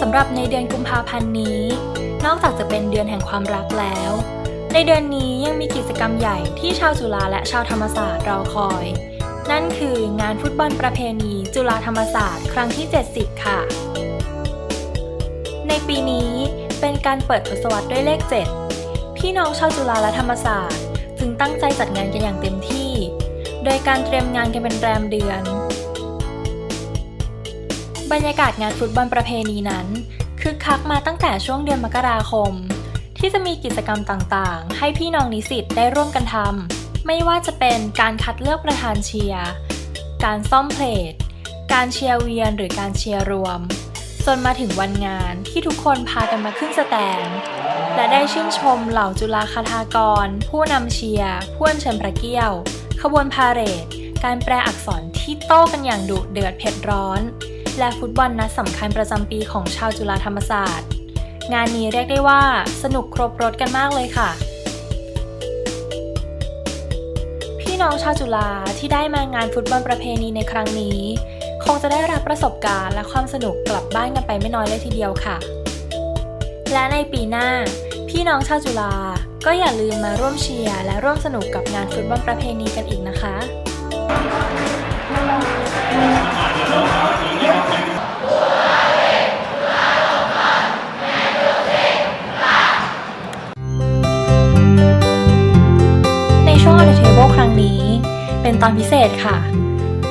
สำหรับในเดือนกุมภาพันธ์นี้ นอกจากจะเป็นเดือนแห่งความรักแล้ว ในเดือนนี้ยังมีกิจกรรมใหญ่ที่ชาวจุฬาและชาวธรรมศาสตร์รอคอย นั่นคืองานฟุตบอลประเพณีจุฬาธรรมศาสตร์ครั้งที่ 70 ค่ะ ในปีนี้เป็นการเปิดทศวรรษด้วยเลข 7 พี่น้องชาวจุฬาและธรรมศาสตร์ จึงตั้งใจจัดงานกันอย่างเต็มที่ โดยการเตรียมงานกันเป็นแรมเดือน บรรยากาศงานฟุตบอลประเพณีนั้นคึกคักมาตั้งแต่ช่วงเดือนมกราคม ที่จะมีกิจกรรมต่างๆ ให้พี่น้องนิสิตได้ร่วมกันทำไม่ว่าจะเป็นการคัดเลือกประธานเชียร์การซ่อมเพลทการเชียร์เวียนหรือการเชียร์รวม จนมาถึงวันงานที่ทุกคนพากันมาขึ้นสแตนและได้ชื่นชมเหล่าจุฬาคาทากร ผู้นำเชียร์ผู้อัญเชิญพระเกี้ยว ขบวนพาเหรดการแปลอักษรที่โต้กันอย่างดุเดือดเผ็ดร้อน และฟุตบอลนัดสำคัญประจำปีของชาวจุฬาธรรมศาสตร์ งานนี้เรียกได้ว่าสนุกครบรถกันมากเลยค่ะพี่น้องชาวจุฬาที่ได้มางานฟุตบอลประเพณีในครั้งนี้ คงจะได้รับประสบการณ์และความสนุกกลับบ้านกันไปไม่น้อยเลยทีเดียวค่ะ และในปีหน้า พี่น้องชาวจุฬาก็อย่าลืมมาร่วมเชียร์และร่วมสนุกกับงานฟุตบอลประเพณีกันอีกนะคะ ในช่วง On the Table ครั้งนี้ เป็นตอนพิเศษค่ะ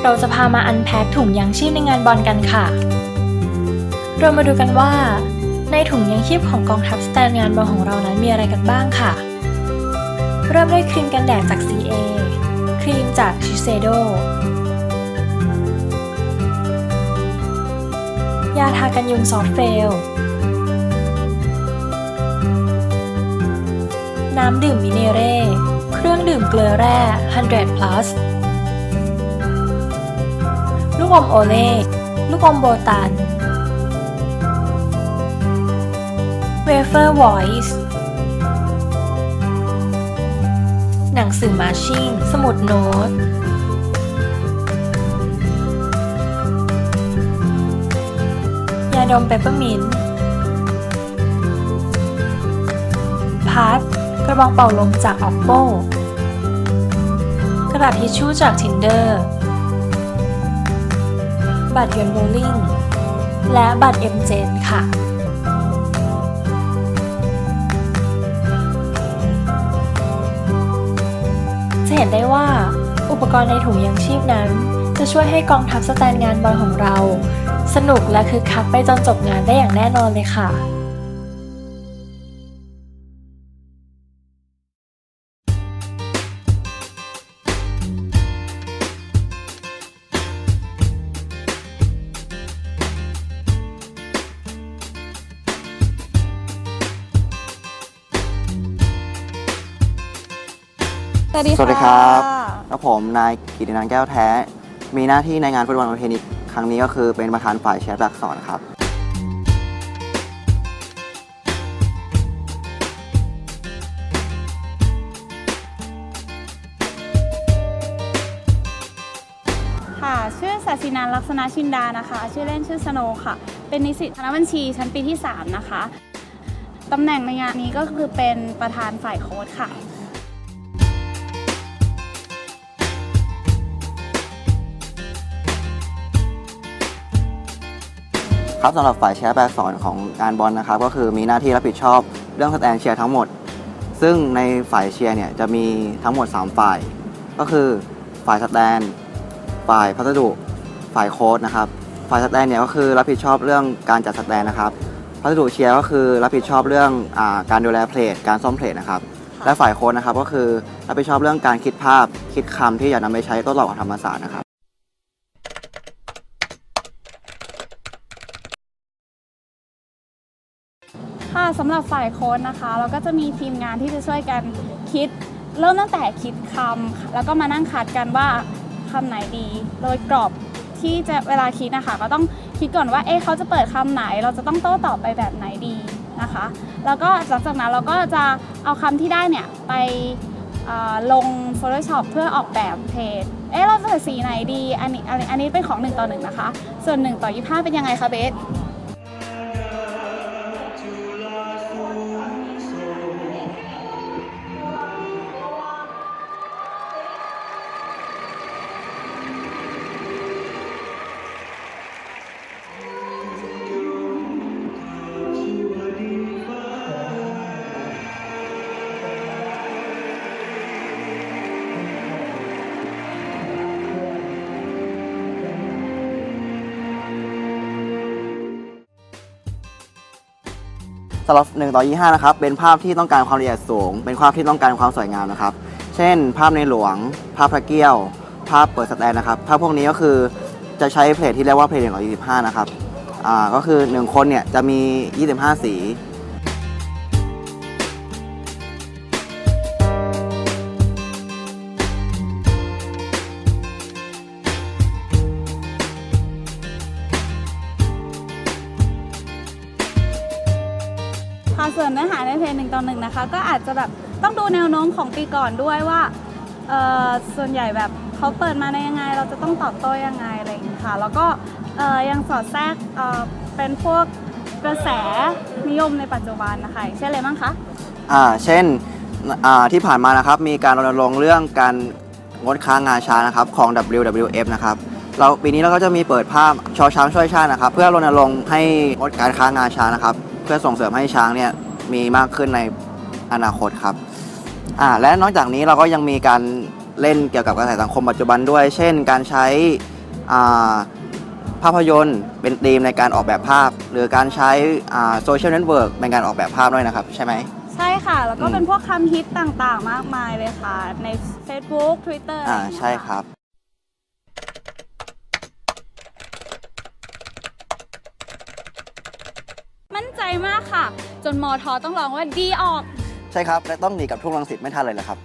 เราจะพามาอันแพ็คถุงยางชีพในงานบอลกันค่ะ เรามาดูกันว่า ในถุงยางชีพของกองทัพสแตนงานบอลของเรานั้นมีอะไรกันบ้างค่ะ เริ่มด้วยครีมกันแดดจาก CA ครีมจาก Shiseido ยาทากันยุงซอฟเฟล น้ำดื่มมิเนเร่ เครื่องดื่มเกลือแร่ 100 plus ลูกอมโอเล่ ลูกอมโบตัน เวเฟอร์วอยซ์หนังสือมาชิ่ง สมุดโน้ต ดมเปปเปอร์มินต์พัดกระบองเป่าลมจาก Oppo กระดาษทิชชู่จาก Tinder บัตรยนโบลิ่งและบัตร M เจนค่ะจะเห็นได้ว่าอุปกรณ์ในถุงยางชีพนั้น จะช่วยให้กองทัพสแตนงานบอลของเรา สนุกและคึกคักไปจนจบงานได้อย่างแน่นอนเลยค่ะสวัสดีสวัสดีครับะแล้วผมนายกิตินันท์แก้วแท้ มีหน้าที่ในงานฟุตบอลประเพณีค รั้งนี้ก็คือเป็นประธานฝ่ายแชร์หลักสอนครับ ค่ะ ชื่อศาสินันท์ลักษณะชินดานะคะ ชื่อเล่นชื่อสโนค่ะ เป็นนิสิตคณะบัญชีชั้นปีที่ 3 นะคะ ตำแหน่งในงานนี้ก็คือเป็นประธานฝ่ายโค้ดค่ะ ครับสำหรับฝ่ายแชร์แปลอักษรของงานบอลนะครับก็คือมีหน้าที่รับผิดชอบเรื่องสแตนเชียร์ทั้งหมด ซึ่งในฝ่ายเชียร์เนี่ยจะมีทั้งหมด 3 ฝ่าย ก็คือฝ่ายสแตนฝ่ายพัสดุฝ่ายโค้ดนะครับฝ่ายสแตนเนี่ยก็คือรับผิดชอบเรื่องการจัดสแตนนะครับพัสดุเชียร์ก็คือรับผิดชอบเรื่องอาการดูแลเพลทการซ่อมเพลทนะครับและฝ่ายโค้ดนะครับก็คือรับผิดชอบเรื่องการคิดภาพคิดคำที่อยากนำไปใช้โต้ตอบกับธรรมศาสตร์นะครับ สำหรับฝ่ายโค้ดนะคะ เราก็จะมีทีมงานที่จะช่วยกันคิด เริ่มตั้งแต่คิดคำแล้วก็มานั่งคัดกันว่าคำไหนดี โดยกรอบที่จะเวลาคิดนะคะ ก็ต้องคิดก่อนว่าเอ๊ะเขาจะเปิดคำไหน เราจะต้องโต้ตอบไปแบบไหนดีนะคะ แล้วก็หลังจากนั้นเราก็จะเอาคำที่ได้เนี่ยไปลง Photoshop เพื่อออกแบบเพจ เอ๊ะเราจะใส่สีไหนดี อันนี้อันนี้อันนี้เป็นของ 1 ต่อ 1 นะคะ ส่วน 1 ต่อ 25 เป็นยังไงคะเบส สำหรับ1ต่อ25นะครับเป็นภาพที่ต้องการความละเอียดสูง เป็นภาพที่ต้องการความสวยงามนะครับ เช่น ภาพในหลวง ภาพพระเกี้ยว ภาพเปิดสแตนนะครับภาพพวกนี้ก็คือจะใช้เพลทที่เรียกว่าเพลท1ต่อ25 นะครับอ่าก็คือ 1 คนเนี่ยจะมี 25 สี ส่วนเนื้อหาในเพลงหนึ่งต่อหนึ่งนะคะ ก็อาจจะแบบต้องดูแนวโน้มของปีก่อนด้วยว่าส่วนใหญ่แบบเขาเปิดมาในยังไง เราจะต้องตอบโต้ยังไงอะไรอย่างนี้ค่ะ แล้วก็ยังสอดแทรกเป็นพวกกระแสนิยมในปัจจุบันนะคะอย่เช่นอะไรบ้างคะอ่าเช่นอ่าที่ผ่านมานะครับมีการรณรงค์เรื่องการงดค้างงาช้างนะครับของ WWF นะครับเราปีนี้เราก็จะมีเปิดภาพชอช้างช่วยชาตินะครับ เพื่อรณรงค์ให้งดการค้างงาช้างนะครับ เพื่อส่งเสริมให้ช้างเนี่ย มีมากขึ้นในอนาคตครับอ่าและนอกจากนี้เราก็ยังมีการเล่นเกี่ยวกับกระแสสังคมปัจจุบันด้วย เช่น การใช้อ่าภาพยนตร์เป็นธีมในการออกแบบภาพ หรือการใช้โซเชียลเน็ตเวิร์กในการออกแบบภาพด้วยนะครับ ใช่ไหม ใช่ค่ะ แล้วก็อืมเป็นพวกคำฮิตต่างๆ มากมายเลยค่ะ ใน Facebook Twitter อ่าะไรย่งเงี้ยใช่ครับ มั่นใจมากค่ะ จนมอทอต้องร้องว่าดีออก ใช่ครับ และต้องหนีกับทุ่งรังสิตไม่ทันเลยแหละครับ